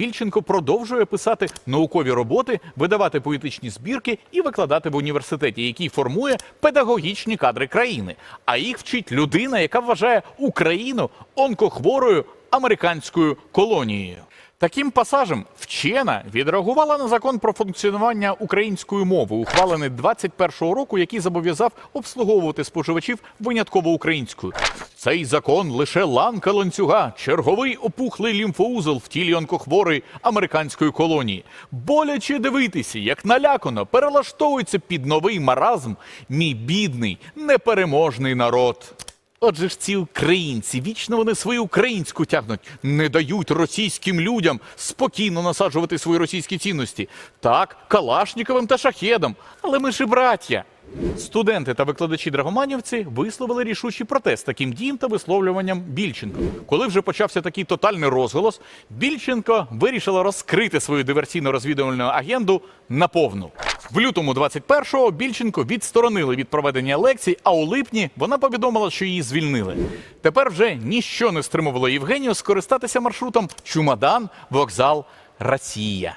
Більченко продовжує писати наукові роботи, видавати поетичні збірки і викладати в університеті, який формує педагогічні кадри країни. А їх вчить людина, яка вважає Україну онкохворою американською колонією. Таким пасажем вчена відреагувала на закон про функціонування української мови, ухвалений 21-го року, який зобов'язав обслуговувати споживачів винятково українською. Цей закон лише ланка ланцюга, черговий опухлий лімфоузол в тілі онкохворої американської колонії. Боляче дивитися, як налякано перелаштовується під новий маразм мій бідний, непереможний народ. Отже ж ці українці, вічно вони свою українську тягнуть, не дають російським людям спокійно насаджувати свої російські цінності. Так, Калашніковим та Шахедом, але ми ж і браття. Студенти та викладачі Драгоманівці висловили рішучий протест таким діям та висловлюванням Більченко. Коли вже почався такий тотальний розголос, Більченко вирішила розкрити свою диверсійно-розвідувальну агенду наповну. В лютому 21-го Більченко відсторонили від проведення лекцій, а у липні вона повідомила, що її звільнили. Тепер вже ніщо не стримувало Євгенію скористатися маршрутом Чумадан, вокзал, Росія.